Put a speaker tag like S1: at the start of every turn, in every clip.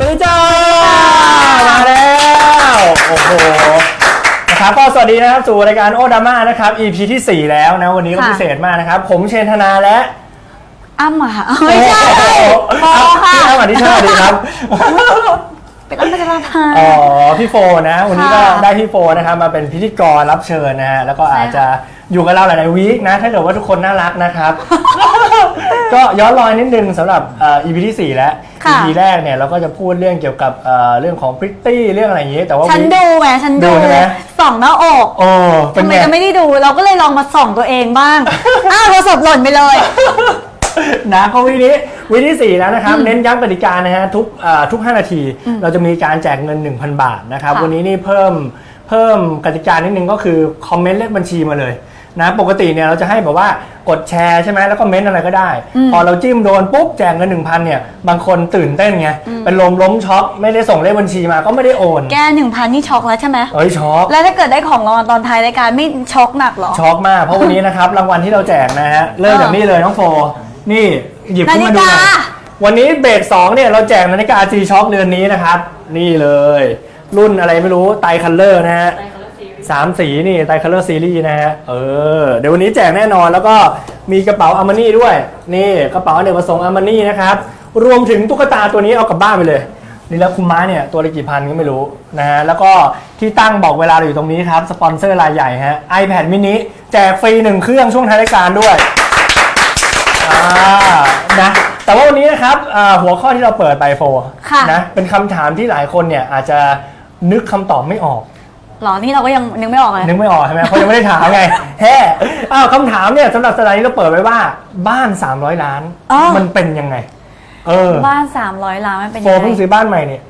S1: สวัสดีจ้ามาแล้วโอ้โหนะครับก็สวัสดีนะครับสู่รายการโอดาม่านะครับ EP ที่ 4 แล้วนะวันนี้ก็
S2: ค่ะ
S1: พิเศษมากนะครับ ผมเชนธนาและ
S2: อ้ำอะค่ะไม่ใช่ พอค่ะ
S1: พี่อ้ำอธิชาติดีครับ
S2: เป็นอ้ำพัชราภา
S1: อ๋อพี่โฟนะ วันนี้ก็
S2: ค่ะ
S1: ได้พี่โฟนะครับมาเป็นพิธีกรรับเชิญนะฮะแล้วก็
S2: ใช่
S1: อาจจะอยู่กับเราหลายๆวีคนะ ถ้าเกิดว่าทุกคนน่ารักนะครับ ก็ย้อนรอยนิดนึงสำหรับเอ่อ EP ที่ 4 แล้ว
S2: ค่ะ
S1: EP แรกเนี่ยเราก็จะพูดเรื่องเกี่ยวกับเอ่อเรื่องของพริตตี้เรื่องอะไรอย่างนี้ แต่ว่า
S2: ฉัน
S1: วีค
S2: ดูไงฉัน
S1: ดู
S2: ดู
S1: ใช่ไหม
S2: ส่องหน้าอก
S1: โอ้เป็น
S2: ทำไม
S1: ไง
S2: จะไม่ได้ดูเราก็เลยลองมาส่องตัวเองบ้าง อ้าวโทรศัพท์หล่นไปเลย
S1: นะก็วีนี้ วีที่4แล้วนะครับเน้นย้ำกติกานะฮะทุกเอ่อทุก 5 นาที เราจะมีการแจกเงิน 1,000 บาทนะครับ
S2: ค่ะ
S1: วันนี้นี่เพิ่มเพิ่มกติกานิดนึงก็คือคอมเมนต์เลขบัญชีมาเลยนะปกติเนี่ยเราจะให้แบบว่ากดแชร์ใช่ไหมแล้วก็เม้นต์อะไรก็ได้พอเราจิ้มโดนปุ๊บแจกเงิน 1,000เนี่ยบางคนตื่นเต้นไงเป็นลมล้มช็อกไม่ได้ส่งเลขบัญชีมาก็ไม่ได้โอน
S2: แกหนึ่งพันนี่ช็อกแล้วใช่ไหม
S1: เอ้ยช็อก
S2: แล้วถ้าเกิดได้ของรางวัลตอนท้ายรายการไม่ช็อกหนักเหรอ
S1: ช็อกมากเพราะวันนี้นะครับ รางวัลที่เราแจกนะฮะเริ่มจากนี่เลยน้องโฟนี่ หยิบขึ้นมาดูหน่อย
S2: นาฬิกา
S1: วันนี้เบรก2เนี่ยเราแจกนาฬิกา G Shock เรือนนี้นะครับ นี่เลย รุ่นอะไรไม่รู้ไตคัลเลอร์นะฮะสามสีนี่ไตคัลเลอร์ซีรีส์นะฮะเออเดี๋ยววันนี้แจกแน่นอนแล้วก็มีกระเป๋าอาร์มานี่ด้วย นี่กระเป๋าอเนกประสงค์อาร์มานี่นะครับ รวมถึงตุ๊กตาตัวนี้เอากลับบ้านไปเลย นี่แล้วคุณม้าเนี่ยตัวละกี่พันก็ไม่รู้นะฮะแล้วก็ที่ตั้งบอกเวลาเราอยู่ตรงนี้ครับ สปอนเซอร์รายใหญ่ฮะ iPad mini แจกฟรีหนึ่งเครื่องช่วงท้ายรายการด้วยอ่า นะ แต่ว่าวันนี้นะครับอ่าหัวข้อที่เราเปิดไปโฟ
S2: ค่ะ
S1: นะเป็นคำถามที่หลายคนเนี่ยอาจจะนึกคำตอบไม่ออก
S2: หรอ นี่เราก็ยังนึกไม่ออกเลย
S1: นึกไม่ออกใช่ไหมเพราะยังไม่ได้ถามไง แฮ่อ้าวคำถามเนี่ยสำหรับสัปดาห์นี้เราเปิดไว้ว่าบ้าน 300 ล้าน
S2: อ๋อ
S1: มันเป็นยังไง เออ
S2: บ้าน 300 ล้านมันเป็น
S1: โฟ
S2: ยังไง
S1: เพิ่งซื้อบ้านใหม่เนี่ย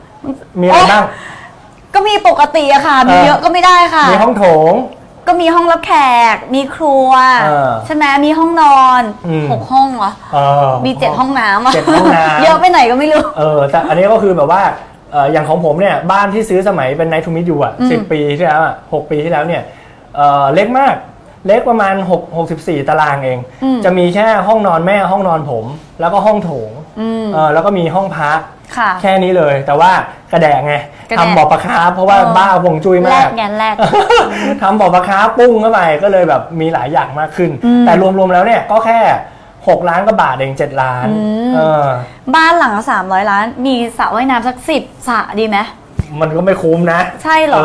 S1: มีอะไรบ้าง
S2: ก็มีปกติอะค่ะ มี
S1: เออ
S2: เยอะก็ไม่ได้ค่ะ
S1: มีห้องโถง
S2: ก็มีห้องรับแขก มีครัว
S1: เออ
S2: ใช่ไหมมีห้องนอน
S1: อืม
S2: หกห้องเหรอ
S1: เออ
S2: มีเจ็ดห้องน้ำอะ
S1: เจ็ดห้องน้ำ
S2: เยอะไปไหนก็ไม่รู้
S1: เออแต่อันนี้ก็คือแบบว่าเอ่ออย่างของผมเนี่ยบ้านที่ซื้อสมัยเป็นไนทูมิ t ยูอะ
S2: อืม
S1: สิปีที่แล้วอะหกปีที่แล้วเนี่ยเอ่อเล็กมากเล็กประมาณ6 64 ตารางเอง
S2: อืม
S1: จะมีแค่ห้องนอนแม่ห้องนอนผม แล้วก็ห้องโถง
S2: อืม
S1: เออแล้วก็มีห้องพัก
S2: ค่ะ
S1: แค่นี้เลย แต่ว่ากระแดงไง
S2: กระแดะ
S1: ทำบ่อปลาคาร์ฟเพราะว่า
S2: เออ
S1: บ้าหวงจุ้ย
S2: แร
S1: มาก
S2: ก ไงแรก
S1: ทำบ่อปลาคาร์ฟปุ้งเข้าไปก็เลยแบบมีหลายอย่างมากขึ้น
S2: อืม
S1: แต่รวมๆแล้วเนี่ยก็แค่ 6 ล้านกว่าบาทเอง7ล้าน
S2: อืม
S1: เออ
S2: บ้านหลังละสามร้อยล้าน มีสระว่ายน้ำสักสิบสระดีไหม
S1: มันก็ไม่คุ้มนะ
S2: ใช่เหรอ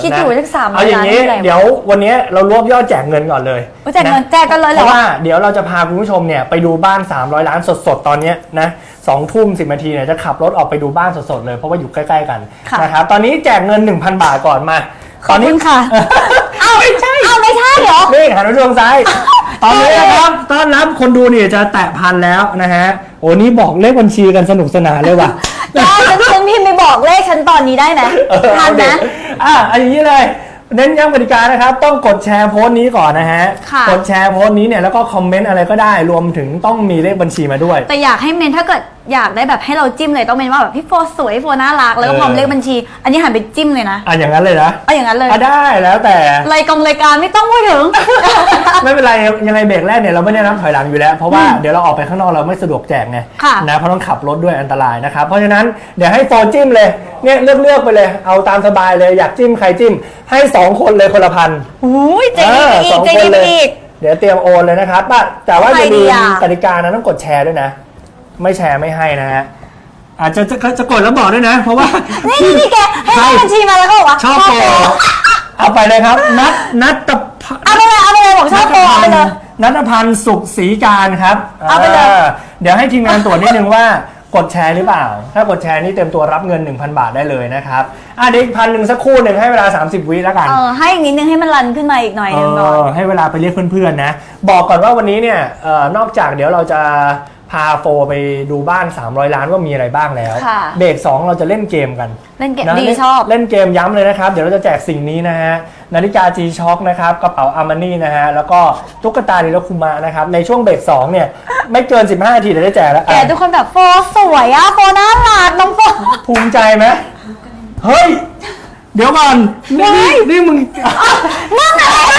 S1: เคิ
S2: ดอยู่
S1: นะ
S2: สักสามร้
S1: เอา
S2: อย
S1: อย่า
S2: ล้าน
S1: งนี้
S2: นี่อะไรวะ
S1: เดี๋ยววันนี้เรารวบยอดแจกเงินก่อนเลย
S2: โอ้แจกเงินะแจกกันเลยเหร
S1: เพ
S2: อ
S1: ราะว่าเดี๋ยวเราจะพาคุณผู้ชมเนี่ยไปดูบ้าน 300 ล้านสดๆ ตอนเนี้ยนะสองทุ่มสินาทีเนี่ยจะขับรถออกไปดูบ้านสดๆเลยเพราะว่าอยู่ใกล้ๆกัน
S2: ค่ะ
S1: นะครับตอนนี้แจกเงิน 1,000 บาทก่อนมา
S2: ข
S1: ต
S2: อ
S1: อบนนี้
S2: คุณค่ะ
S1: เอาไม่ใช่
S2: เอาไม่ใช่เหรอ
S1: นี่หันไปทางซ้ายตอนนี้นะครับต้อนรับคนดูเนี่ยจะแตะพันแล้วนะฮะโอ้นี่บอกเลขบัญชีกันสนุกสนานเลยว่ะ
S2: ได้ฉันฉันพิมพ์ไปบอกเลขฉันตอนนี้ได้ไหม
S1: เออ
S2: ทันนะ
S1: โอเคอะอันนี้เลย เน้นย้ำกติกานะครับ ต้องกดแชร์โพสต์นี้ก่อนนะฮะ
S2: ค่ะ
S1: กดแชร์โพสต์นี้เนี่ยแล้วก็คอมเมนต์อะไรก็ได้ รวมถึงต้องมีเลขบัญชีมาด้วย
S2: แต่อยากให้เมนถ้าเกิด อยากได้แบบให้เราจิ้มเลยต้องเมนว่าแบบพี่โฟสวยพี่โฟน่ารักแล้วก็
S1: เออ
S2: พร้อมเลขบัญชี อันนี้หันไปจิ้มเลยนะ
S1: อะอย่างนั้นเลยนะ
S2: เอาอย่างนั้นเลย
S1: อะได้แล้วแต่
S2: รายกองรายการไม่ต้องพูดถึง
S1: ไม่เป็นไรยังไงเบรกแรกเนี่ยเราไม่ได้นับถอยหลังอยู่แล้ว เพราะว่าเดี๋ยวเราออกไปข้างนอกเราไม่สะดวกแจกไง
S2: ค่ะ
S1: นะเพราะต้องขับรถด้วยอันตรายนะครับเพราะฉะนั้นเดี๋ยวให้โฟนจิ้มเลยเนี่ยเลือกเลือกๆไปเลย เอาตามสบายเลยอยากจิ้มใครจิ้ม ให้สองคนเลยคนละพัน
S2: อุ้ยใจดีไปอีกใจดีไปอีก
S1: เดี๋ยวเตรียมโอนเลยนะครับป่ะแต่ว่า
S2: ใคร
S1: จะ
S2: ดี
S1: มี
S2: อะ
S1: กติกานะต้องกดแชร์ด้วยนะ ไม่แชร์ไม่ให้นะฮะอาจจะจะจะกดแล้วบอกด้วยนะ เพราะว่า
S2: นี่นี่นี่แกให้เลขบัญชีมาแล้วก็บอกว่า
S1: ชอบโปรเอาไปเลยครับ นัดนัดตะพ
S2: เอาไปเลยเอาไปเลยบอกชอบโปรเอาไปเลย
S1: นัทพันธ์สุขศรีการครับ
S2: เอาไปเลย
S1: เดี๋ยวให้ทีมงานตรวจนิดนึงว่ากดแชร์หรือเปล่า ถ้ากดแชร์นี่เต็มตัวรับเงิน 1,000 บาทได้เลยนะครับ อะเด็กพันหนึ่งสักครู่หนึ่งให้เวลา 30 วิแล้วกัน
S2: เออให้อีกนิดนึงให้มันรันขึ้นมาอีกหน่อย
S1: เอ
S2: นึงก่อน
S1: อให้เวลาไปเรียกเพื่อนๆนะ บอกก่อนว่าวันนี้เนี่ยเอ่อนอกจากเดี๋ยวเราจะ พาโฟไปดูบ้าน 300 ล้านว่ามีอะไรบ้างแล้ว
S2: ค่ะ
S1: เบรก2เราจะเล่นเกมกัน
S2: เล่นเกม
S1: นะ
S2: ดี
S1: ล่น
S2: ชอบ
S1: เล่นเกมย้ำเลยนะครับ เดี๋ยวเราจะแจกสิ่งนี้นะฮะนาฬิกา G Shock นะครับกระเป๋าอาร์มานี่นะฮะแล้วก็ตุ๊กตาดิลคุมะนะครับในช่วงเบรก2เนี่ยไม่เกิน 15นาทีเดี๋ยวได้แจกแล้ว
S2: แก
S1: อะ
S2: ทุกคนแบบโฟสวยอะโฟน่ารักน้องโฟ
S1: ภูมิใจไหมเฮ้ย เดี๋ยวก่อนนี่นี่นี่มึง
S2: นั่นอะไร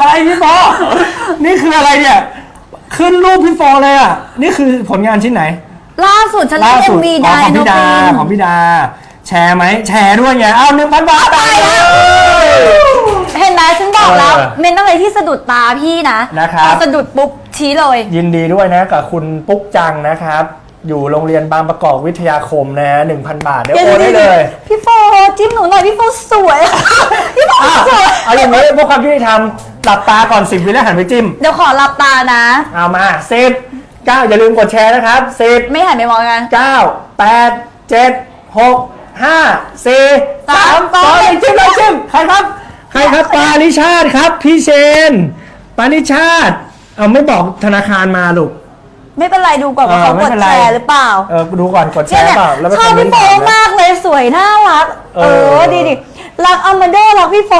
S1: อะไรพี่โฟนี่คืออะไรเนี่ย ขึ้นรูปพี่โฟเลยอะ นี่คือผลงานชิ้นไหน
S2: ล่าสุดฉันเล่
S1: ล่าน
S2: เอ็
S1: สุ
S2: ม
S1: ด
S2: วี
S1: อ๋
S2: ได้
S1: อของ
S2: โน
S1: พี่ดา
S2: ปิน
S1: ของพี่ดา แชร์ไหมแชร์ด้วยไงเอาหนึ่งพันบาทไปแล้ว
S2: เห็นไหมฉันบอกแล้ว
S1: เออ
S2: เมนต้องเลยที่สะดุดตาพี่นะ
S1: นะครับ
S2: พอสะดุดปุ๊บชี้เลย
S1: ยินดีด้วยนะกับคุณปุ๊กจังนะครับ อยู่โรงเรียนบางประกอบวิทยาคมนะฮะหนึ่งพันบาทเดี๋ยวโอนได้เลย
S2: พี่โฟจิ้มหนูหน่อยพี่โฟสวย พี่โฟ
S1: อะ
S2: สวย
S1: เอาอย่างนี้พวกความยุติธรรม หลับตาก่อนสิบวิแล้วหันไปจิ้ม
S2: เดี๋ยวขอหลับตานะ
S1: เอามาสิบเก้าอย่าลืมกดแชร์นะครับสิบ
S2: ไม่หันไปมองกัน
S1: เก้าแปดเจ็ดหกห้าสี่สามสองหนึ่งจิ้มเลยจิ้มใครครับ ใครครับปานิชาติครับ พี่เชนปานิชาติเอาไม่บอกธนาคารมาลูก
S2: ไม่เป็นไรดูก่อนว่า
S1: เออ
S2: เขา
S1: ไม่
S2: กด
S1: เป็นไร
S2: แชร์หรือเปล่า
S1: เออดูก่อนกดแช
S2: เนี่ย
S1: ร์
S2: เนี่ย
S1: เปล่าแล้วไป
S2: ชอบ
S1: คอมเมน
S2: พี่
S1: ต์
S2: โฟ
S1: ถามนะ
S2: มากเลยสวยน่ารัก
S1: เอ
S2: เอ
S1: อ
S2: อดีดิรักอามาโดรักพี่โฟ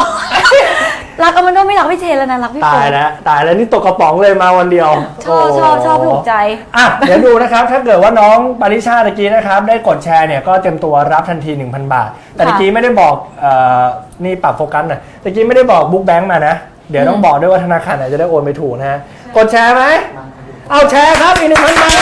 S2: รักอามาโดไม่รักพี่เชนแล้วนะรักพี่โฟ
S1: ตายแล้วตายแล้วนี่ตกกระป๋องเลยมาวันเดียว
S2: ชอบชอบชอบถูกใจ
S1: อะเดี๋ยวดูนะครับ ถ้าเกิดว่าน้องปาริชาตะกี้นะครับ ได้กดแชร์เนี่ยก็เต็มตัวรับทันที 1,000 บาท แต่ตะกี้ไม่ได้บอกเอ่อนี่ปรับโฟกัสหน่อยตะกี้ไม่ได้บอกบุ๊กแบงค์มานะ เดี๋ยวต้องบอกด้วยว่าธนาคารไหนจะได้โอนไปถูกนะฮะกดแชร์ไหม เอาแชร์ครับอีกหนึ่งพันบาท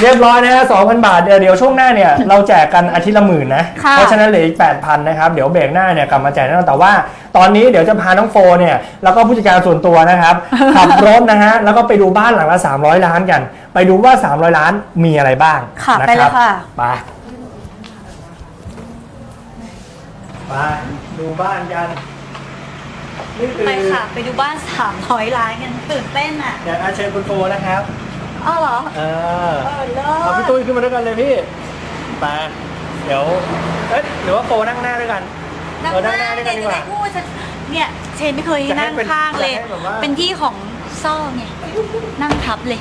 S1: เรียบร้อยนะฮะ2,000บาท เดี๋ยวเดี๋ยวช่วงหน้าเนี่ย เราแจกกันอาทิตย์ละหมื่นนะ
S2: ค่ะ
S1: เพราะฉะนั้นเหลืออีก8,000นะครับ เดี๋ยวเบรกหน้าเนี่ยกลับมาแจกแน่นอนแต่ว่า ตอนนี้เดี๋ยวจะพาน้องโฟเนี่ย แล้วก็ผู้จัดการส่วนตัวนะครับ ขับรถนะฮะ แล้วก็ไปดูบ้านหลังละ 300 ล้านกัน ไปดูว่า 300 ล้านมีอะไรบ้าง
S2: ค่ะ
S1: นะ
S2: ไปเลยค่ะ
S1: ไปไปดูบ้านกัน นี่คือ
S2: ไปค่ะ ไปดูบ้านสามร้อยล้านกันตื่นเต้นอะ
S1: เดี๋ยวอาเชิญคุณโฟนะครับ
S2: อ้าวเหรอ
S1: เออ
S2: เออเลิ
S1: เอาพี่
S2: ศ
S1: ตุ้ยขึ้นมาด้วยกันเลยพี่ไปเดี๋ยวเอ๊ะหรือว่าโฟนั่งหน้าด้วยกัน
S2: นั่ง
S1: เออ
S2: ห
S1: นั่
S2: น้าง
S1: หน้าด้วยกั
S2: เนี่
S1: น
S2: ย
S1: ดี
S2: จะ
S1: ก
S2: ได้
S1: ว่า
S2: พูดฉันเนี่ย เชนไม่เคย
S1: จะให้
S2: นั่ง
S1: เป็น
S2: ข้างเลย
S1: จะให้แบบว่า
S2: เป็นที่ของซ่อไงนั่งทับเลย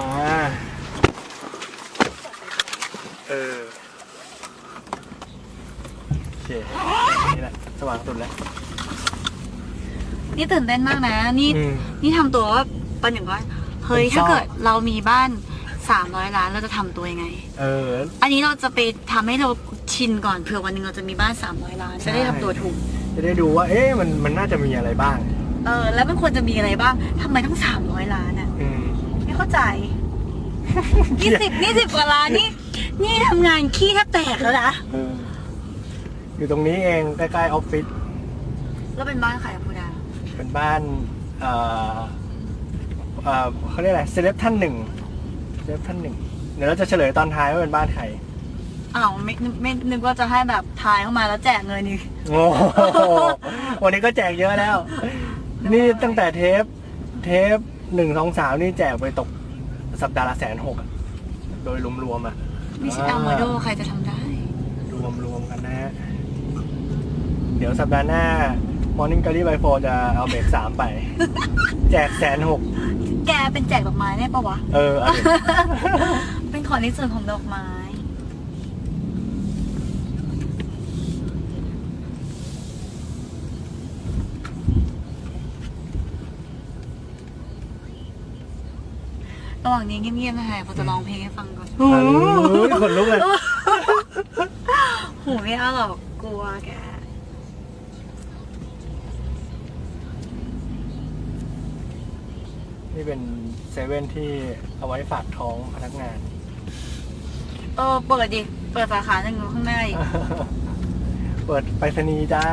S1: มา เออโอเคนี่แหละสว่างสุดแล้ว
S2: นี่ตื่นเต้นมากนะ นี่
S1: อืม
S2: นี่ทำตัวว่าปันอย่างว่าเฮ้ย
S1: เป็นซ่อ
S2: ถ้าเกิดเรามีบ้านสามร้อยล้านเราจะทำตัวยังไง
S1: เออ
S2: อันนี้เราจะไปทำให้เราชินก่อนเผื่อวันหนึ่งเราจะมีบ้าน300ล้าน จะได้ทำตัวถูก
S1: จะได้ดูว่า เอ๊ะมันมันน่าจะมีอะไรบ้าง
S2: เออ แล้วมันควรจะมีอะไรบ้างทำไมต้อง300ล้านอะ
S1: อืม
S2: ไม่เข้าใจ ยี่สิบยี่สิบกว่าล้านนี่ นี่ทำงานขี้แทบแตกแล้วนะ
S1: เอออยู่ตรงนี้เองใกล้ๆออฟฟิศ
S2: แล้วเป็นบ้านใครอะพูดา
S1: เป็นบ้านเอ่อเอ่อเขาเรียกอะไรเซเลบท่านหนึ่งเซเลบท่านหนึ่งเดี๋ยวเราจะเฉลยตอนท้ายว่าเป็นบ้านใคร
S2: อ้าวไม่ไม่ไม่นึกว่าจะให้แบบทายเข้ามาแล้วแจกเงินนี่
S1: โอ้โหวันนี้ก็แจกเยอะแล้ว นี่ตั้งแต่เทป เทปหนึ่งสองสามนี่แจกไปตกสัปดาห์ละแสนหกอะโดยรวมๆอะ
S2: ไม่ใช่อัลมาโดใครจะทำได้
S1: รวมๆกันนะฮะ เดี๋ยวสัปดาห์หน้า Morning Glory by 4จะเอาเบรกสามไป แจกแสนหก
S2: แกเป็นแจกดอกไม้ได้ปะวะ
S1: เออเอาดิ
S2: เป็นของในส่วนของดอกไม้ ระหว่างนี้เงียบๆนะคะพอจะร้องเพลงให้ฟังก่อน
S1: เฮ้ยขนลุกเลย
S2: หูไม่เอาหรอกกลัวแก
S1: นี่เป็นเซเว่นที่เอาไว้ฝากท้องพนักงาน
S2: เออเปิดดิ เปิดสาขาหนึ่งอยู่ข้างหน้าอีก
S1: เปิดไปรษณีย์จ้า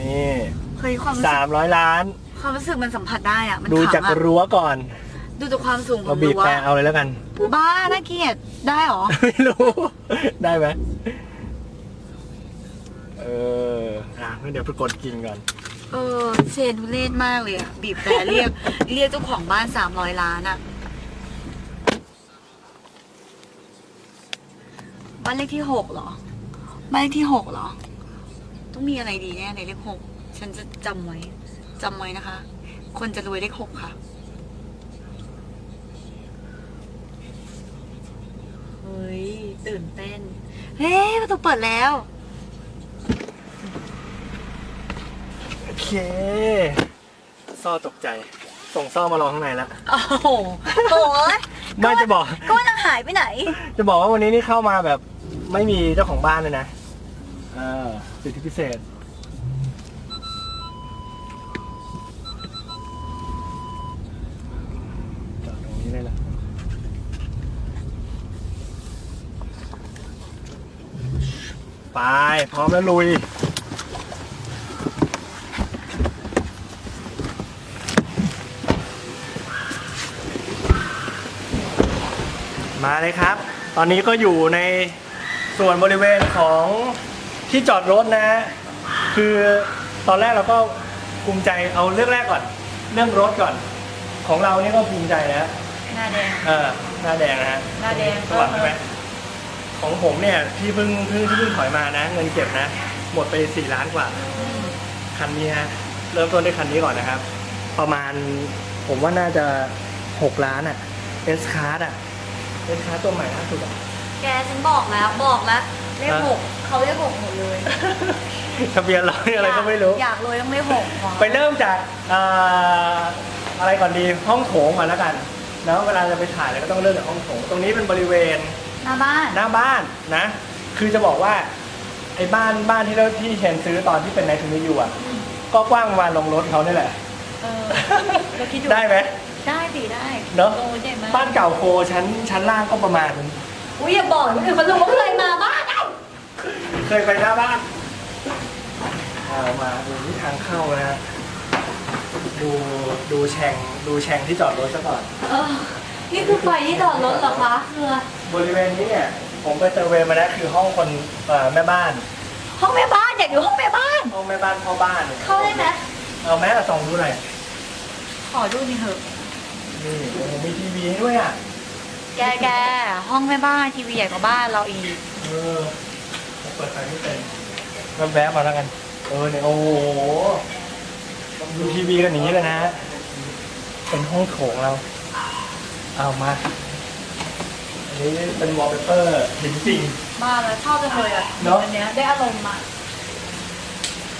S1: นี่
S2: เฮ้ยความรู้สึ
S1: สากมร้อยล้าน
S2: ความรู้สึกมันสัมผัสได้อะมัน
S1: ดู
S2: ขลัง
S1: จาก
S2: อะ
S1: รั้วก่อน
S2: ดูจากความสูงขอ
S1: เรา
S2: ง
S1: บีบ
S2: รั้ว
S1: แต่เอาเลยแล้วกัน
S2: บ้าน่าเกลียดได้เหรอ
S1: ไม่รู้ ได้ไหมเอออะงั้นเดี๋ยวไปกดกินก่อน
S2: เออเชนทุเรศมากเลยอะบีบแต่เรียก เรียกเจ้าของบ้านสามร้อยล้านอะบ้านเลขที่หกเหรอ บ้านเลขที่หกเหรอ ต้องมีอะไรดีแน่ในเลขหก ฉันจะจำไว้จำไว้นะคะ คนจะรวยเลขหกค่ะ เฮ้ย ตื่นเต้น เฮ้ยประตูเปิดแล้ว
S1: โอเคซ่อตกใจ ส่งซ่อมารอข้างในแล้ว
S2: โอ้โหโอ้ย
S1: ไม่จะบอก
S2: ก็ว่าจะหายไปไหน
S1: จะบอกว่าวันนี้นี่เข้ามาแบบไม่มีเจ้าของบ้านเลยนะอ่าสิทธิพิเศษ จอดตรงนี้ได้ละ ไป พร้อมแล้วลุย มาเลยครับ ตอนนี้ก็อยู่ในส่วนบริเวณของที่จอดรถนะฮะคือตอนแรกเราก็ภูมิใจเอาเรื่องแรกก่อน เรื่องรถก่อน ของเรานี่ก็ภูมิใจแล้ว
S2: หน้าแดง
S1: เออหน้าแดงนะฮะ
S2: หน้าแดง
S1: สว่างใช่ไหม ของผมเนี่ยที่เพิ่งเพิ่งที่เพิ่งถอยมานะ เงินเก็บนะ หมดไปสี่ล้านกว่า คันนี้ฮะเริ่มต้นด้วยคันนี้ก่อนนะครับ ประมาณผมว่าน่าจะหกล้านอะเอสคาร์ดอะเอสคาร์ดตัวใหม่ล่าสุดอะ
S2: แกฉันบอกแล้วบอกแล้วเลข
S1: ฮะ
S2: หกเขาเลขหกหมดเลย
S1: ทะเบียนเราเนี่ยอะไรก็ไม่รู้
S2: อยากรวยต้องเลขหกพอ
S1: ไปเริ่มจากเอ่ออะไรก่อนดีห้องโถงก่อนแล้วกัน แล้วเวลาจะไปถ่ายเราก็ต้องเริ่มจากห้องโถง ตรงนี้เป็นบริเวณ
S2: หน้าบ้าน
S1: หน้าบ้านนะ คือจะบอกว่าไอ้บ้านบ้านที่เราที่เห็นซื้อตอนที่เป็นในทุนนิยูอะก็กว้างประมาณลงรถเขานี่แหละ
S2: เออเราคิดดู
S1: ได้ไหม
S2: ได้สิได้
S1: เนอะ
S2: โอ้ใหญ่มาก
S1: บ้านเก่าโฟชั้นชั้นล่างก็ประมาณ
S2: อุ้ยอย่าบอกคนอื่นเขารู้ว่าเคยมาบ้านเอ้า
S1: เคยไปหน้าบ้านเอามาดูที่ทางเข้านะฮะดูดูแฉ่งดูแฉ่งที่จอดรถซะก่อน
S2: เออ นี่คือไฟที่จอดรถเหรอคะเคือบ
S1: ริเวณนี้เนี่ยผมไปเซอร์เวย์มาแล้วคือห้องคนเอ่อแม่บ้าน
S2: ห้องแม่บ้านอยากอยู่ห้องแม่บ้าน
S1: ห้องแม่บ้านพ่อบ้าน
S2: เข้าได้ไหม
S1: เอาแม่ส่องดูหน่อย
S2: ขอดูหนี่อยเถอะ
S1: นี่โอ้โหมีทีวีให้ด้วยอะ
S2: แกแกห้องแม่บ้านทีวีใหญ่กว่าบ้านเราอีก
S1: เออเปิดไฟไม่เป็นก็แวะมาแล้วกัน เออเนี่ยโอ้โหดูทีวีกันอย่างนี้เลยนะ เป็นห้องโถงเรา เอามา อันนี้เป็นวอลเปเปอร์จริง
S2: มาแล้วชอบจังเลยอะ
S1: เนอะ
S2: อันเนี้ยได้อารมณ์อะ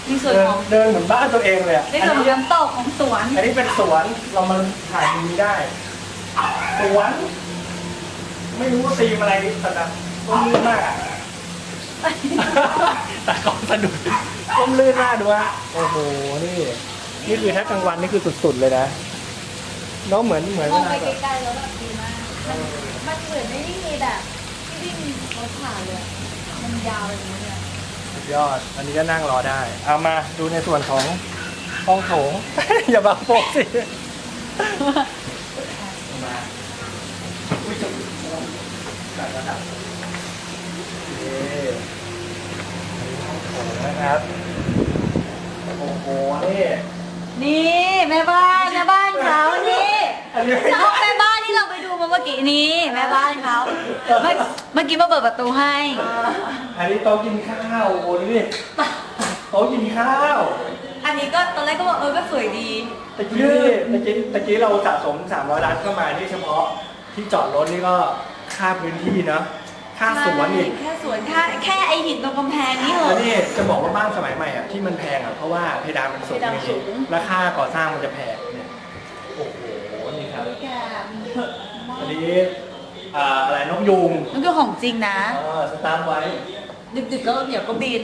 S2: มี
S1: ๆ
S2: ส่วน
S1: เดิน
S2: ของ
S1: เดินเหมือนบ้านตัวเองเลยอะ
S2: ใน
S1: อัน
S2: ส่วนของ
S1: นี้
S2: น้ำตกของสวน
S1: อันนี้เป็นสวนเรามาถ่ายทีวีได้ สวน ไม่รู้ว่าตีมอะไรแต่แบบต้มลื่นมากอะแต่กล้องสะดุดต้มลื่นมากดูฮะโอ้โหนี่ นี่คือถ้ากลางวันนี่คือสุดๆเลยนะ เน้องเหมือนเหมือน
S2: ม
S1: เว
S2: อง
S1: ลา
S2: ไป
S1: แบบ
S2: ไกลๆแล้วแบบดีมากมันมันเหมือนไม่ได้มีแบบที่วิ่งรถผ่านเลยอะมันยาวอย่างนี้เลย
S1: สุดยอด อันนี้ก็นั่งรอได้ เอามาดูในส่วนของห้องโถง อย่าบังโปกสิเอามาอุ้ยจะจัดระดับโอเคอันนี้ห้องโถงนะครับ โอ้โหนี่
S2: นี่แม่บ้านแม่บ้านเขานี่
S1: อันนี้ไม่
S2: แล้วแม่บ้านที่เราไปดูมาเมื่อกี้นี้แม่บ้านเขาเมื่อเมื่อกี้มาเปิดประตูให้
S1: อันนี้โต๊ะกินข้าวโอ้โหนี่โต๊ะกินข้าว
S2: อันนี้ก็ตอนแรกก็บอกเออก็สวยดี
S1: ตะกี้ตะกี้ตะกี้เราสะสม 300ล้านเข้ามานี่เฉพาะที่จอดรถนี่ก็ค่าพื้นที่เนอะค่าสวนอีก
S2: แค่สวนแค่แค่ไอหินตรงกำแพงนี่เหร
S1: แล้
S2: อ
S1: วนี่จะบอกว่าบ้านสมัยใหม่อะที่มันแพงอะเพราะว่าเพดานมันสูง
S2: เพดานสูง
S1: และค่าก่อสร้างมันจะแพงเนี่ยโอ้โห
S2: อะ
S1: อันนี้อ่าอะไรนกยูง
S2: นั่นคือของจริงนะ
S1: เออสตาร์ทไว้
S2: ดึกๆก็เดี๋ยวก็บิน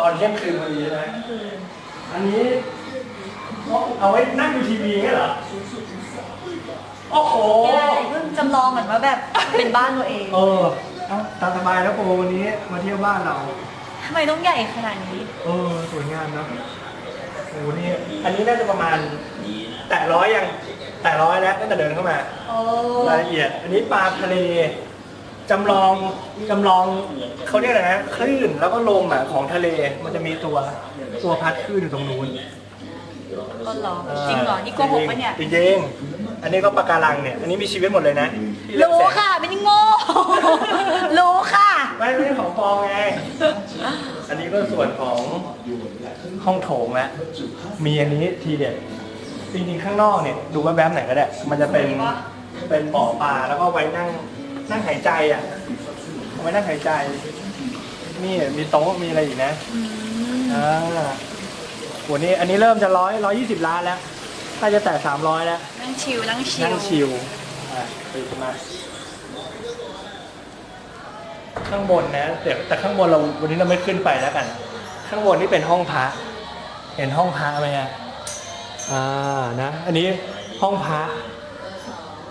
S1: ตอนเที่ยงคืนพอดีใช่ไหมอันนี้เอาไว้นั่งดูทีวีไงเหรอ โอ้โห
S2: แกเพิ่งจำลองเหมือนว่าแบบเป็นบ้านตัวเอง
S1: เออเอาตามสบายแล้วโปวันนี้มาเที่ยวบ้านเรา
S2: ทำไมต้องใหญ่ขนาดนี้
S1: เออสวยงามเนอะโอ้นี่ อันนี้น่าจะประมาณแตะร้อยยัง แตะร้อยแล้วตั้งแต่เดินเข้ามา
S2: โอ้
S1: รายละเอียด อันนี้ปลาทะเลจำลองจำลองเขาเรียกอะไรนะคลื่นแล้วก็ลมอะของทะเลมันจะมีตัวตัวพัดคลื่นอยู่ตรงนู้น
S2: ก็หรอจริงเหรอ นี่โกหกปะเนี่ย
S1: จริงๆอันนี้ก็ปะการังเนี่ย อันนี้มีชีวิตหมดเลยนะที่เลือก
S2: รู้
S1: แสง
S2: ค่ะไม่ได้โง่ รู้ค่ะ
S1: ไม่ไม่ใช่ของปลอมไง อันนี้ก็ส่วนของห้องโถงแล้วมีอันนี้ทีเด็ด จริงๆข้างนอกเนี่ยดูว่าแบบไหนก็ได้ มันจะเป็นเป็นบ่อปลาแล้วก็ไว้นั่งนั่งหายใจอะเอาไว้นั่งหายใจ นี่มีโต๊ะมีอะไรอีกนะอ่าโหนี่อันนี้เริ่มจะร้อยร้อยยี่สิบล้านแล้วถ้าจะแต่สามร้อยแล้ว
S2: นั่งชิลนั่งชิ
S1: นั่
S2: ล
S1: งชิลอะปิดมาข้างบนนะแต่แต่ข้างบนเราวันนี้เราไม่ขึ้นไปแล้วกัน ข้างบนนี่เป็นห้องพระเห็นห้องพระไหมฮะ อ่านะ อันนี้ห้องพระ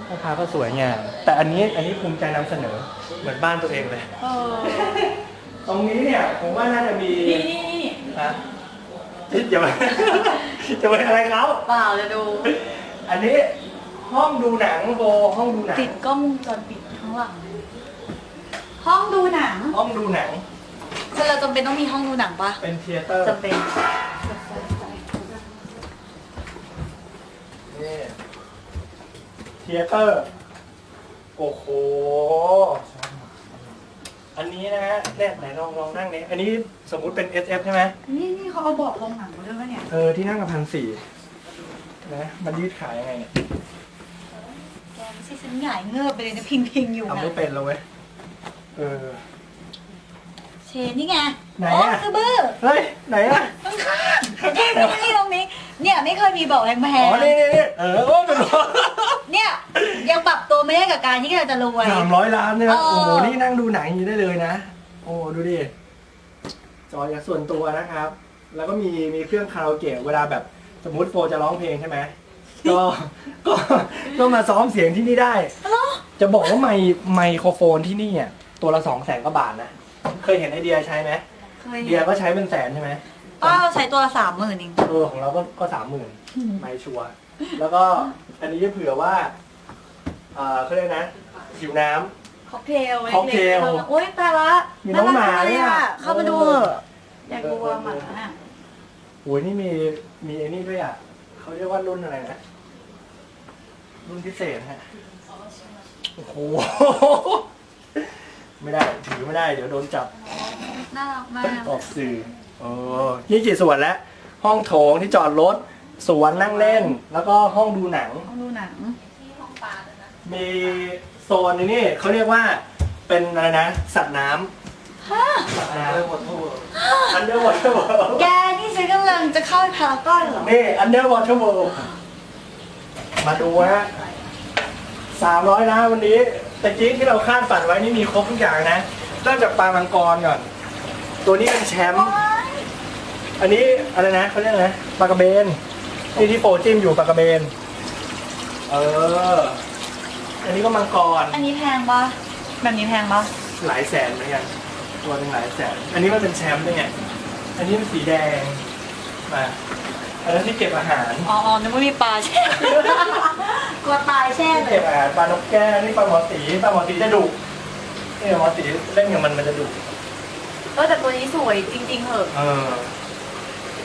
S1: ห้องพระก็สวยงามแต่อันนี้อันนี้ภูมิใจนำเสนอเหมือนบ้านตัวเองเลย
S2: เออ
S1: ตรงนี้เนี่ยผมว่าน่าจะมี
S2: นี่นี่นี่
S1: ฮะอย่าไป จะไปอะไรเขา
S2: เปล่าจะดู
S1: อันนี้ห้องดูหนังโบห้องดูหนัง
S2: ติดกล้องวงจรปิดข้างหลังห้องดูหนัง
S1: ห้องดูหนัง
S2: คือเราจำเป็นต้องมีห้องดูหนังปะ
S1: เป็นเทเตอร์
S2: จำเป็น
S1: นี่ เทเตอร์ โอ้โห อันนี้นะฮะเนี่ยไหนลองลองนั่งนี้อันนี้สมมุติเป็น SF ใช่ไหม
S2: นี่นี่เขาเอาเบาะรองหนังมาด้วยปะเนี่ย
S1: เออ ที่นั่งกับพันสี่นะ มันยืดขายยังไงเนี่ย
S2: แกไม่ใช่ฉันหงายเงือบไปเลยนะพิงพิงๆอยู่
S1: ทำ
S2: นะ
S1: ไม่เป็นแล้วเว้ย เออ
S2: เช นนี่ไง
S1: ไหน
S2: โอ้
S1: อะ
S2: คือบื้อ
S1: เฮ้ย ไหนอะ
S2: นี่นี่ตรงนี้ เนี่ยไม่เคยมีเบาะแพ
S1: อ๋
S2: ง
S1: อนี่นี่นี่เออ โอ้ดู
S2: ๆเนี่ยยังปรับตัวไม่ได้กับการที่เราจะรวย
S1: สามร้อยล้านเนี่ยนะ
S2: เออ
S1: โอ้โห นี่นั่งดูหนังอย่างนี้ได้เลยนะ โอ้ ดูดิ จอจากส่วนตัวนะครับ แล้วก็มีมีเครื่องคาราโอเกะเวลาแบบสมมติโฟจะร้องเพลงใช่ไหมก็ ก็ ก็มาซ้อมเสียงที่นี่ได้
S2: ฮัลโหล
S1: จะบอกว่าไมค์ไมโครโฟนที่นี่อะตัวละสองแสนกว่าบาทนะ เคยเห็นไอเดียใช้ไหม
S2: เคย
S1: เดียก็ใช้เป็นแสนใช่ไหม
S2: ป้าเราใช้ตัวละสามหมื่นเอง
S1: เออของเราก็ก็สามหมื่นไม่ชัวร์แล้วก็อันนี้จะเผื่อว่าเออเขาเรียกนะหิวน้ำ
S2: ค็อกเทล
S1: ค็อกเทล
S2: ล็กๆโอ๊ยตายละ
S1: มีน้องหมา
S2: เล
S1: เนี่ย
S2: อะเข้ามาดูเถอะอยากดู
S1: เออ
S2: ว่าหมาอะ
S1: โอ้ยนี่มีมีไอ้นี่ด้วยอะเขาเรียกว่ารุ่นอะไรนะ รุ่นพิเศษฮะ โอ้โห ไม่ได้ถือไม่ได้ เดี๋ยวโดนจับ
S2: น่ารักมาก
S1: ออกสื่อเออนี่กี่ส่วนแล้ว ห้องโถงที่จอดรถสวนนั่งเล่น แล้วก็ห้องดูหนัง
S2: ต้องดูหนัง
S1: มีโซนนี้นี่เขาเรียกว่าเป็นอะไรนะสัตว์น้ำสัตว์น้ำ underwater world
S2: แกนี่ฉันกำลังจะเข้าพารากอนเหรอ
S1: นี่ underwater world มาดูฮะสามร้อยนะวันนี้แต่จริงที่เราคาดฝันไว้นี่มีครบทุกอย่างนะเริ่มจากปลามังกรก่อน ตัวนี้เป็นแชมป์อันนี้อะไรนะเขาเรียกอะไรนะปลากระเบนนี่ที่โปรจิ้มอยู่ปลากระเบน เออ อันนี้ก็มังกร
S2: อันนี้แพงปะแบบนี้แพงปะ
S1: หลายแสนเหมือนกันตัวหนึ่งหลายแสน อันนี้มันเป็นแชมป์ด้วยไงอันนี้เป็นสีแดงมา อันนั้นที่เก็บอาหาร
S2: อ๋ออ๋อนึกว่ามีปลาแช่ กลัวตายแช่เล
S1: เก็
S2: ย
S1: บอาหารปลานกแก้วนี่ปลาหมอสีปลาหมอสีจะดุนี่ปลาหมอสีเล่นกับมันมันจะดุ
S2: เออแต่ตัวนี้สวยจริง ๆเหอะ
S1: เออ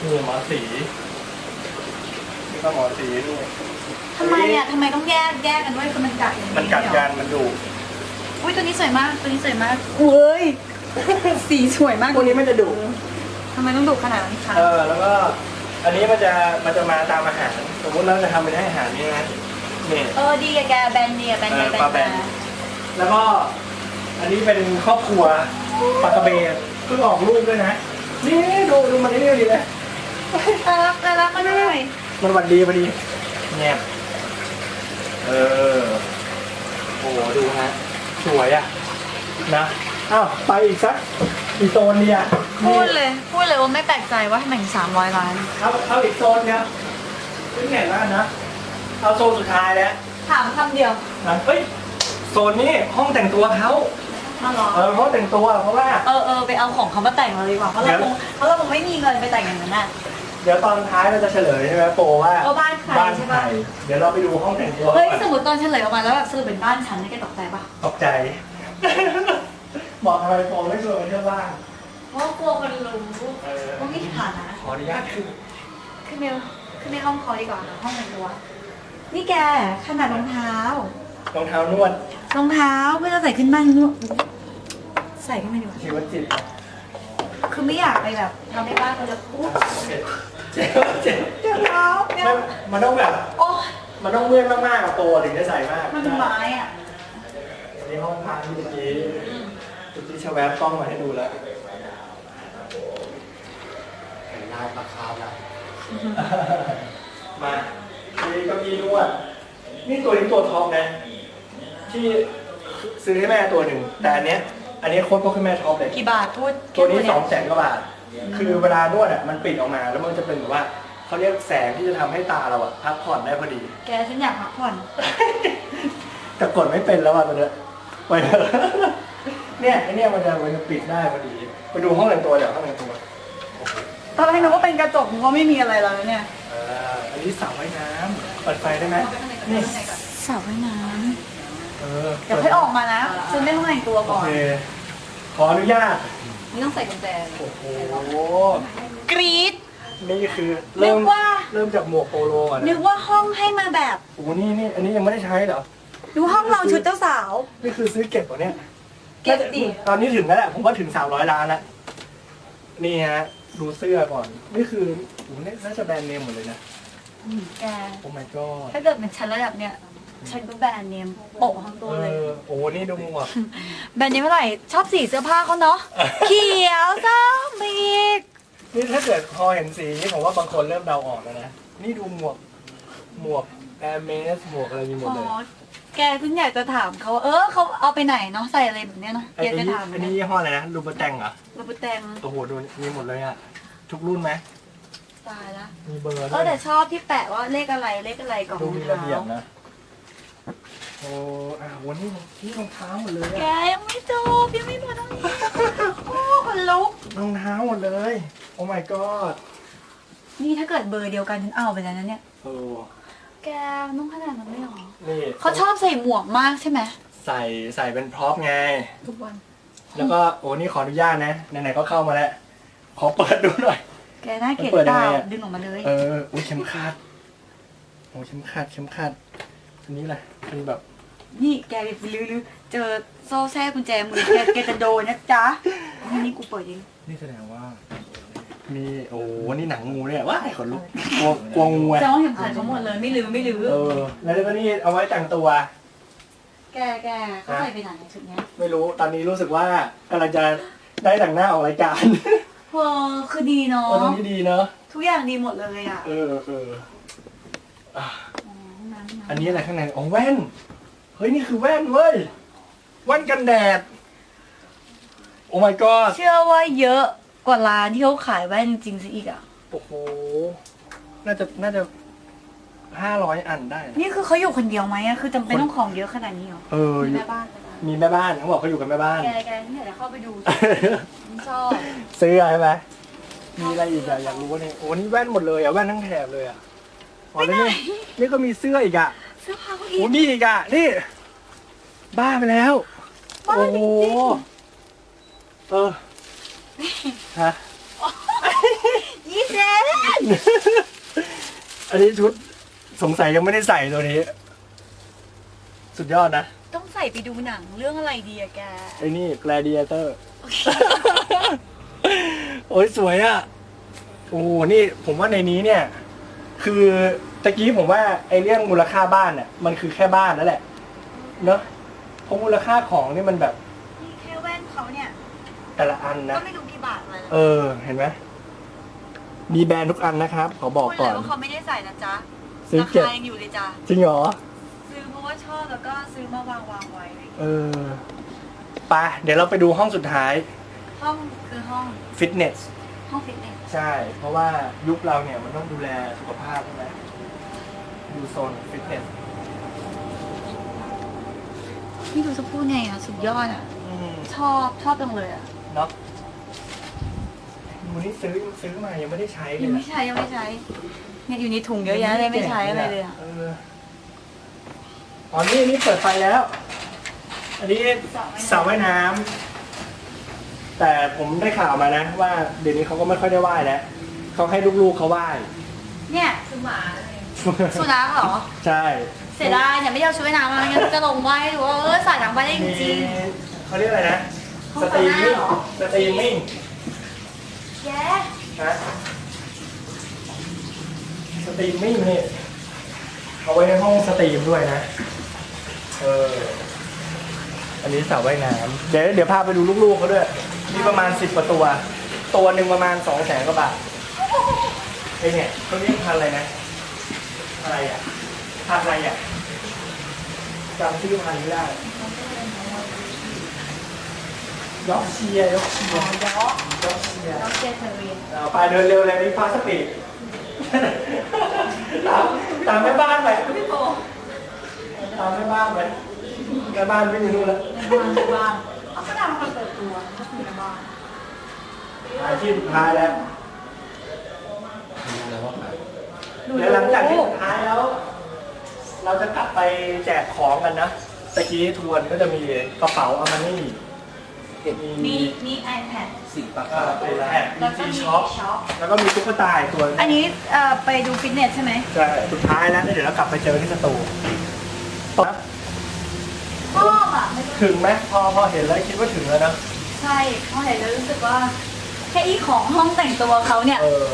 S1: นี่หมอสีนี่ปลาหมอสีด้วย
S2: ทำไมอะทำไมต้องแยกแยกกันด้วยคือมันกัดอย่าง
S1: มันกัด
S2: เหร
S1: กั
S2: อน
S1: มันดุ
S2: อุ้ยตัวนี้สวยมาก ตัวนี้สวยมากเว้ย สีสวยมาก
S1: พวกนี้มันจะดุ
S2: ทำไมต้องดุขนาดนี้คะ
S1: เออแล้วก็ อันนี้มันจะมันจะมาตามอาหาร สมมติเราจะทำเป็นให้อาหารนี่นะนี่
S2: เออดีอะแกแบนดีอะแบน
S1: เอ
S2: ไป
S1: อ
S2: แบ
S1: ปลานแบ
S2: มาน
S1: แล้วก็อันนี้เป็นครอบครัวปลากระเบนเพิ่งออกลูกด้วยนะนี่ดูดูมันนี่ดีเลย
S2: น่ารักน่ารักมากเลย
S1: มันหวันดีพอดีแงบเออโอ้โหดูฮะสวยอะนะ อ้าวไปอีกสักอีกโซนเดียว
S2: พูดเลยพูดเลยว่าไม่แปลกใจว่าทำไมถึงสามร้อยล้าน
S1: เอาเอาอีกโซนครับขึ้นแข่งแล้วกันนะ เอาโซนสุดท้ายแล้ว
S2: ถามคำเดียว
S1: นะเฮ้ยโซนนี้ห้องแต่งตัวเขา
S2: มาหรอ
S1: เออห้องแต่งตัวเพราะว่า
S2: เออเออไปเอาของเขามาแต่งเราดีกว่าเพราะเรา
S1: เดี๋ยว
S2: คงเพราะเราคงไม่มีเงินไปแต่งอย่างนั้นน่ะ
S1: เดี๋ยวตอนท้ายเราจะเฉลยใช่ไหมโปว่า
S2: ว่าบ้านใคร
S1: บ้าน
S2: ใช่
S1: ใคร
S2: ปะ
S1: เดี๋ยวเราไปดูห้องแต่งตัว
S2: เฮ้ย
S1: ก่อน
S2: สมมติตอนเฉลยออกมาแล้วแบบสรุปเป็นบ้านฉันนี่แกตกใจปะ
S1: ตกใจ บอกทำไมโปไม่ชวนไปเที่ยวบ้าน
S2: เพราะกลัวคนรู้
S1: เออ
S2: ว่ามีฐานะ
S1: ขออนุญาตขึ้น
S2: ขึ้นไปขึ้นไปห้องเขาดีกว่าห้องแต่งตัวนี่แกขนาดรองเท้าร
S1: องเท้านวด
S2: รองเท้าเพื่อจะใส่ขึ้นบ้านนู่นใส่ขึ้นไปดีกว่า
S1: ชีวจิต
S2: คือไม่อยากไปแบบทำให้บ้านเขาจะอุ๊บ
S1: เจ็บเจ็บเจ็บ
S2: เดี๋ยวเท้าเดี๋ยว
S1: ไม่มันต้องแบบ
S2: โอ้ย
S1: มันต้องเมื่อยมากๆกับตัวถึงจะใส่มาก
S2: มันเป็นไม้อะ
S1: อันนี้ห้องพักที่เมื่อกี้เมื่อกี้ ชาแวบกล้องมาให้ดูแล้วเห็นลายปลาคาร์ฟแล้วมามีเก้าอี้นวด นี่ตัวนี้ตัวท็อปนะ ที่ซื้อให้แม่ตัวหนึ่ง แต่อันเนี้ย อันนี้โค้ดพ่อคุณแม่ชอบเลย
S2: กี่บาทพูด
S1: ตัวนี้
S2: แค่
S1: สองแสนกว่าบาท คือเวลานวดอะมันปิดออกมา แล้วมันจะเป็นแบบว่าเขาเรียกแสงที่จะทำให้ตาเราอะพักผ่อนได้พอดี
S2: แกฉันอยากพักผ่อน
S1: แต่กดไม่เป็นแล้วอะมันเนี่ยไปเถอะ เนี่ยไอเนี่ยมันจะมันจะปิดได้พอดี ไปดูห้องแต่งตัวเดี๋ยวห้องแต่งตัว
S2: ตอนแรกนึกว่าเป็นกระจกนึกว่าไม่มีอะไรแล้วเนี่ย
S1: อ่าอันนี้สระว่ายน้ำเปิดไฟได้ไหมนี่
S2: สระว่ายน้
S1: เออำ
S2: เดี๋ยวค่อยออกมานะฉันได้ห้องแต่งตัว
S1: โอ
S2: ก่อน
S1: เคขออนุญาต
S2: ไม่ต้องใส่กุญแจ
S1: โอ้โห
S2: กรี๊ด
S1: นี่คือ
S2: นึ
S1: เริ่
S2: ก
S1: ม
S2: ว่า
S1: เริ่มจากหมวกโปโลก่อน
S2: นึ
S1: นะ
S2: กว่าห้องให้มาแบบ
S1: โอ้โหนี่นี่อันนี้ยังไม่ได้ใช้เหรอ
S2: ดูห้องเราชุดเจ้าสาว
S1: นี่คือซื้อเก็บเหรอเนี่ย
S2: เก็บดิ
S1: ตอนนี้ถึงแล้วแหละผมว่าถึงสามร้อยล้านแล้วนี่ฮะดูเสื้อก่อน นี่คือโอ้โหนี่น่าจะแบรนด์เนมหมดเลยนะ
S2: แก
S1: โอ้ my god
S2: ถ้าเกิดเป็นชั้นระดับเนี้ยฉันก็แบรนด์เนมโปะทั้งตัว
S1: เอ
S2: เลย
S1: อโอ้โหนี่ดูหมวก
S2: แบรนด์เนมเมื่อไหร่ชอบสีเสื้อผ้าเขาเนาะเขียวส้มอีก
S1: นี่ถ้าเกิดพอเห็นสีนี่ผมว่าบางคนเริ่มเดาออกแล้วนะ นี่ดูหมวกหมวกแอร์เมสหมวกอะไรมีหมด
S2: อ๋อ
S1: เลย
S2: แกเพิ่งอยากจะถามเขาว่าเออเขาเอาไปไหนเนาะใส่อะไรแบบเนี้ยเนาะ
S1: ไอ้
S2: อยากจะ
S1: นี่
S2: ถาม
S1: อันนี้ยี่ห้ออะไรนะลูเบอร์แตงเหรอ
S2: รูปแตง
S1: โอ้โหดูมีหมดเลยอะทุกรุ่นไหม
S2: ตายละ
S1: มีเบอร์
S2: เอ
S1: ด้ว
S2: อยแต่ชอบที่แปะว่าเลขอะไรเลขอะไรก่อน
S1: ดู
S2: รอง
S1: มีระเบียบ
S2: เท้า
S1: นะโอ้อ่าวันนี้นี่รองเท้าหมดเลย
S2: แก
S1: อะ
S2: ยังไม่จบยังไม่หมดตรงนี้โอ้คนลุก
S1: รองเท้าหมดเลย โอ้ my god
S2: นี่ถ้าเกิดเบอร์เดียวกันฉันเอาไปแล้วนะเนี่ย
S1: โอ้
S2: แกนุ่งขนาดนั้นไม่หรอ
S1: นี่
S2: เขาชอบใส่หมวกมากใช่ไหม
S1: ใส่ใส่เป็นพร็อพไง
S2: ทุกวัน
S1: แล้วก็โอ้นี่ขออนุญาตนะไหนๆก็เข้ามาแล้ว ขอเปิดดูหน่อย
S2: แกน่าเกลียด
S1: เปิดยัง
S2: เปล่า
S1: ไงอะ
S2: ดึงออกมาเลย
S1: เอออุ้ยเข็มขัดโอ้เข็มขัดเข็มขัดอันนี้แหละเป็นแบบ
S2: นี่แกไปลื้อๆเจอโซ่แทรกกุญแจมือแกแกจะโดนนะจ๊ะนี่นี่กูเปิดเอง
S1: นี่แสดงว่า มีโอ้นี่หนังงูเนี่ยว้ายขนลุกกลัวกลัวงูอะ
S2: จะต้องเห็นขันเขาหมดเลยไม่ลื้อไม่ลื้อ
S1: เออ แล้วก็นี่เอาไว้แต่งตัว
S2: แกแกเขาใส่ไปไหนชุดเนี้ย
S1: ไม่รู้ตอนนี้รู้สึกว่ากำลังจะได้แต่งหน้าออกรายการ
S2: เออคือดีเนาะ
S1: เออตรงนี้ดีเนอะ
S2: ทุกอย่างดีหมดเลยอะ
S1: เออเอออะ
S2: อ๋อห้องน้ำห้งำ
S1: อันนี้อะไรข้างในอ๋อแว่น เฮ้ยนี่คือแว่นเว้ยแว่นกันแดด โอ้ my god
S2: เชื่อว่าเยอะ กว่าร้านที่เขาขายแว่นจริงๆซะอีกอะ
S1: โอ้โห น่าจะ น่าจะห้าร้อยอันได้นะ
S2: นี่คือเขาอยู่คนเดียวไหมอะคือจำเป็นต้องของเยอะขนาดนี้เหรอ
S1: เออ
S2: มี
S1: อยู่
S2: แม่บ้านไหมคะ
S1: มีแม่บ้านเขาบอกเขาอยู่กับแม่บ้าน
S2: แกแกที่ไหนจะเข้าไปดูชอบ
S1: เสื้อใช่ไหมมีอะไรอีกอะอยากรู้ว่าเนี่ยโอ้นี่แว่นหมดเลยอะแว่นทั้งแถบเลยอะอ๋อแล้วนี่นี่ก็มีเสื้ออีกอะ
S2: เสื้อผ้าเขาอี
S1: โอ้
S2: ก
S1: มีอีกอะนี่ บ้าไปแล้ว
S2: บ้า
S1: โอ้
S2: จ
S1: โห
S2: ริง
S1: เออ ฮะ
S2: ๆยี่เซน
S1: อันนี้ชุดสงสัยยังไม่ได้ใส่ตัวนี้ สุดยอดนะ
S2: ต้องใส่ไปดูหนังเรื่องอะไรดีอะแก
S1: ไอ้นี่ gladiator โอ้ยสวยอะโอ้โหนี่ผมว่าในนี้เนี่ย คือตะกี้ผมว่าไอ้เรื่องมูลค่าบ้านเนี่ยมันคือแค่บ้านนั่นแหละ เนอะเพราะมูลค่าของนี่มันแบบ
S2: นี่แค่แว่นเขาเนี่ย
S1: แต่ละอันนะ
S2: ก็ไม่รู้กี่ บาทเลย
S1: เออ เห็นไหมมีแบรนด์ทุกอันนะครับ ขอบอก
S2: พูด
S1: ก่
S2: เล
S1: อยน
S2: ว่าเขาไม่ได้ใส่นะจ๊ะ
S1: ซื้อ
S2: รา
S1: เก็บ
S2: คายังอยู่เลยจ้ะ
S1: จริงเหรอ
S2: ซื้อเพราะว่าชอบแล้วก็ซื้อมาวางวางๆไว้
S1: เออไปเดี๋ยวเราไปดูห้องสุดท้าย
S2: ห้องคือห้อง
S1: ฟิตเนส
S2: ห้องฟิตเนส
S1: ใช่ เพราะว่ายุคเราเนี่ยมันต้องดูแลสุขภาพใช่ไหมดูโซนฟิตเนส
S2: นี่ดูจะพูดไงอะสุดยอดอะ
S1: อืม
S2: ชอบชอบจังเลยอะ
S1: เนาะ วันนี้ซื้อซื้อมายังไม่ได้ใช้เล
S2: ยั
S1: ย
S2: ง
S1: นะ
S2: ไม่ใช้ยังไม่ใช้เนี่ยอยู่ในถุงเยอะแยะเลยไม่ใช้อะไรเลยอะ
S1: เอออ๋อนี่นี่เปิดไฟแล้ว อันนี้สระว่ายน้ำแต่ผมได้ข่าวมานะ ว่าเดี๋ยวนี้เขาก็ไม่ค่อยได้ว่ายแล้วเขาให้ลูกๆเขาว่าย
S2: เนี่ยคือหมาสุนัขเหรอ
S1: ใช่
S2: เสียดายเนี่ยไม่ได้เอาชุดว่ายน้ำมางั้นจะลงไว้ดูว่าเออใส่น้ำไปได้จ
S1: มี
S2: ริง
S1: เขาเรียกอะไรนะ
S2: ห้อง
S1: สตรีมมิ่ง
S2: สระว่ายน้ำเหรอ
S1: สตรีมมิ่ง
S2: ๆ แก
S1: นะสตรีมมิ่งนี่เอาไว้ในห้องสตรีมด้วยนะ เออ อันนี้สระว่ายน้ำเดี๋ยวเดี๋ยวพาไปดูลูกๆเขาด้วย มีประมาณสิบกว่าตัว ตัวหนึ่งประมาณสองแสนกว่าบาทไอ้เนี่ยเขาเรียกพันธุ์อะไรนะ อะไรอะ พันธุ์อะไรอะจำชื่อพันธุ์ไม่ได้ ยอกเชียร์ยอกเชีย
S2: อ๋อ
S1: ร์
S2: ยอก
S1: ยอกเชียร์
S2: ยอกเจเทอรีน
S1: เอาไปเดินเร็วเลยนี่ฟาสปีดตามตามแม่บ้านไป
S2: พี่โต
S1: ตามแม่บ้านไปแม่บ้านไม่มีรู้แล้ว
S2: ในบ้านในบ้านเอาก็ดำมาเปิดตัวก็คือในบ้าน
S1: อาชีพสุดท้ายแล้วเดี๋ยวหลังจากที่สุดท้ายแล้ว เราจะกลับไปแจกของกันนะตะกี้ทวนก็จะมีกระเป๋าอามานี่ มี
S2: มีมี iPad
S3: สิ่งปาก
S1: เอ่
S3: กา
S1: อ
S3: ตั
S1: เป็น
S3: วแร
S1: แอกบ
S2: แล้วก็
S1: ดี
S2: มี
S1: ช็อป
S2: ช็อป
S1: แล้วก็มีตุ๊กตาอีกตัวหนึ่ง
S2: อันนี้เอ่อไปดูฟิตเนสใช่ไหม
S1: ใช่สุดท้ายแล้วเดี๋ยวเรากลับไปเจอที่สตูตอน
S2: ชอบอะไม่ต้อง
S1: ถึงไหมพอพอเห็นแล้วคิดว่าถึงแล้วนะ
S2: ใช่พอเห็นแล้วรู้สึกว่าแค่อีของห้องแต่งตัวเขาเนี่ย
S1: เออ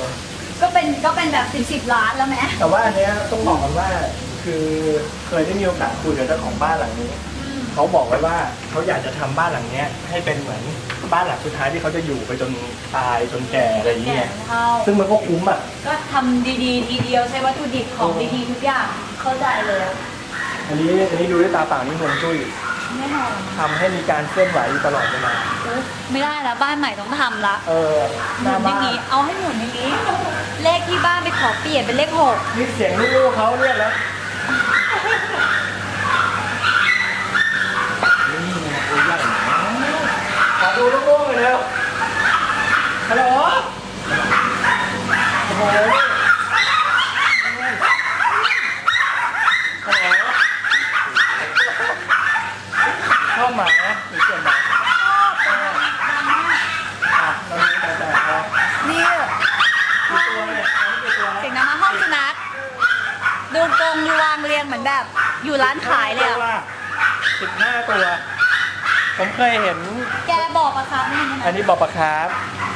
S2: ก็เป็นก็เป็นแบบสิบสิบล้านแล้วไหม
S1: แต่ว่าอันเนี้ยต้องบอกกันว่า คือเคยได้มีโอกาสคุยกับเจ้าของบ้านหลังนี้ เขาบอกไว้ว่าเขาอยากจะทำบ้านหลังเนี้ยให้เป็นเหมือนบ้านหลังสุดท้ายที่เขาจะอยู่ไปจนตายจนแก่อะไรอย่าง
S2: แก่
S1: เงี้ย
S2: เท่า
S1: ซึ่งมันก็คุ้มอะ
S2: ก็ทำดีๆ ทีเดียวใช้วัตถุดิบของดีๆทุกอย่าง เข้าใจเลย
S1: อันนี้อันนี้ดูด้วยตาเปล่านี่ฮวงจุ้ย
S2: แน่นอน
S1: ทำให้มีการเคลื่อนไหวอยู่ตลอดเวลา
S2: อุ๊ยไม่ได้แล้วบ้านใหม่ต้องทำละ
S1: เออ
S2: ห
S1: ห
S2: มุ
S1: น้าน
S2: อ
S1: บ้า
S2: ย่าง
S1: น
S2: นี้ เอาให้หมุนอย่างนี้ เลขที่บ้านไปขอเปลี่ยนเป็นเลขหก
S1: นี่เสียงลูกๆเขาเรียกแล้ว
S3: นี่ไงตัวใหญ่นะ
S1: ขอ ดูลูกๆหน่อยเร็วฮัลโหลโอ้โหฮัลโหลชอบหมานะหรือเกลียดหมาอะเราดูแต่แต่ครับ
S2: นี่
S1: กี่ตัวเนี่ยตอนนี้กี่ตัว
S2: เสี
S1: แล้
S2: ยวงน้ำมาห้องสุนัขดูกรงดูวางเรียงเหมือนแบบ อยู่ร้านขายเลยอะ
S1: สิบห้าตัว ผมเคยเห็น
S2: แกบอกอะครับนี่
S1: อันนี้บอกปะครับ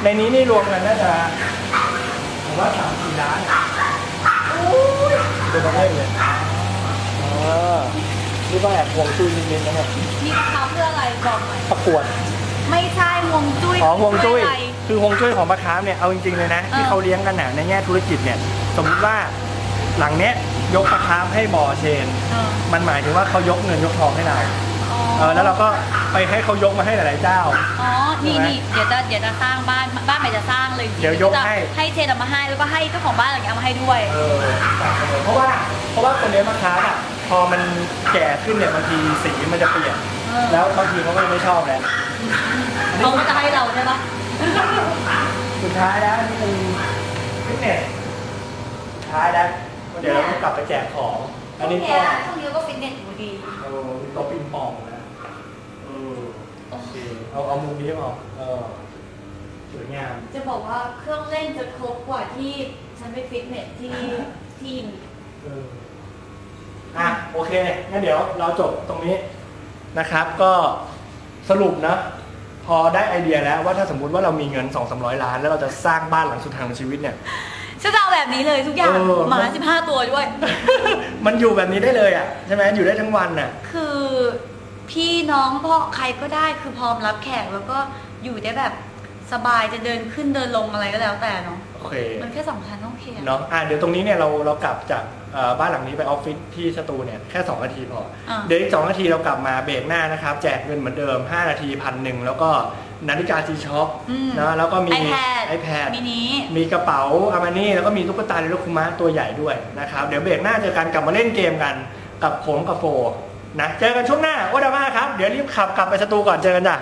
S1: ในนี้นี่รวมกันน่าจะผมว่าสามสี่ล้านตัวมันเล่นเลยอ๋อนี่ก็แอบห่วงจุ้ยนิดๆนะครับ
S2: มีราคาเพื่ออะไรบอกหน่อย
S1: ประกวด
S2: ไม่ใช่ห่วงจุ้ย
S1: อ๋อห่วงจุ้ย
S2: เพื่ออะไร
S1: คือห่วงจุ้ยของปลาคาร์ฟเนี่ย เอาจริงๆเลยนะที่
S2: เออ
S1: เขาเลี้ยงกันน่ะในแง่ธุรกิจเนี่ย สมมุติว่าหลังเนี้ยยกปลาคาร์ฟให้บ่อเชน
S2: เออ
S1: มันหมายถึงว่าเขายกเงินยกทองให้เรา
S2: อ๋อ
S1: เออแล้วเราก็ไปให้เขายกมาให้หลายๆเจ้า
S2: อ๋อ นี่
S1: ใช่ไหม
S2: นี่เดี๋ยวจะเดี๋ยวจะสร้างบ้านบ้านใหม่จะสร้างเลยจริงๆ
S1: เดี๋ยวยกให้
S2: จะให้เชนเอามาให้แล้วก็ให้เจ้าของบ้านหลังนี้เอามาให้ด้วย
S1: เออเพราะว่าเพราะว่าคนเลี้ยงมะพร้าวอะพอมันแก่ขึ้นเนี่ยบางทีสีมันจะเปลี่ยน
S2: เออ
S1: แล้วบางทีเขาก็ไม่ชอบแล้ว
S2: เขาก็จะให้เราใช่ปะ
S1: สุดท้ายแล้วนี่เป็นฟิตเนสสุดท้ายแล้วเดี๋ยวเราต้องกลับไปแจกของ อันนี้
S2: โอเค
S1: ก็
S2: นะช่วงนี้ก็ฟิตเนสอยู่ดี
S1: เออมีโต๊ะปิงปองนะเออโอ เคเอาเอามุมนี้ออกเออสวยงาม
S2: จะบอกว่าเครื่องเล่นจะครบกว่าที่ฉันไปฟิตเนสที่ที่ยิม
S1: เอออะโอเคงั้นเดี๋ยวเราจบตรงนี้นะครับ ก็สรุปนะ พอได้ไอเดียแล้วว่าถ้าสมมุติว่าเรามีเงิน 2 3 0 0 ล้าน แล้วเราจะสร้างบ้านหลังสุดท้ายของชีวิตเนี่ย
S2: ฉันจะเอาแบบนี้เลยทุกอย่าง
S1: เออ
S2: หมาสิบห้าตัวด้วย
S1: มันอยู่แบบนี้ได้เลยอะใช่ไหมอยู่ได้ทั้งวันน่ะ
S2: คือ พี่น้องพ่อใครก็ได้คือพร้อมรับแขกแล้วก็อยู่ได้แบบสบายจะเดินขึ้นเดินลงอะไรก็แล้วแต่เนาะ
S1: โอเค
S2: มันแค่สองชั้นโอเคอะ
S1: เนาะอะเดี๋ยวตรงนี้เนี่ยเราเรากลับจากเอ่อบ้านหลังนี้ไปออฟฟิศที่สตูเนี่ยแค่ 2 นาทีพออ
S2: อะ
S1: เดี๋ยวอีก2นาทีเรากลับมาเบรกหน้านะครับ แจกเงินเหมือนเดิม 5 นาทีพันหนึ่งแล้วก็นาฬิกาจีช็อป
S2: อืม
S1: นะแล้วก็มี
S2: iPad
S1: iPad
S2: มินิ
S1: มีกระเป๋าอามานี่แล้วก็มีตุ๊กตาเรโรคุมะตัวใหญ่ด้วยนะครับ เดี๋ยวเบรกหน้าเจอกันกลับมาเล่นเกมกันกับผมกับโฟ นะเจอกันช่วงหน้าโอดามาครับ เดี๋ยวรีบขับกลับไปสตูก่อนเจอกันจ้ะ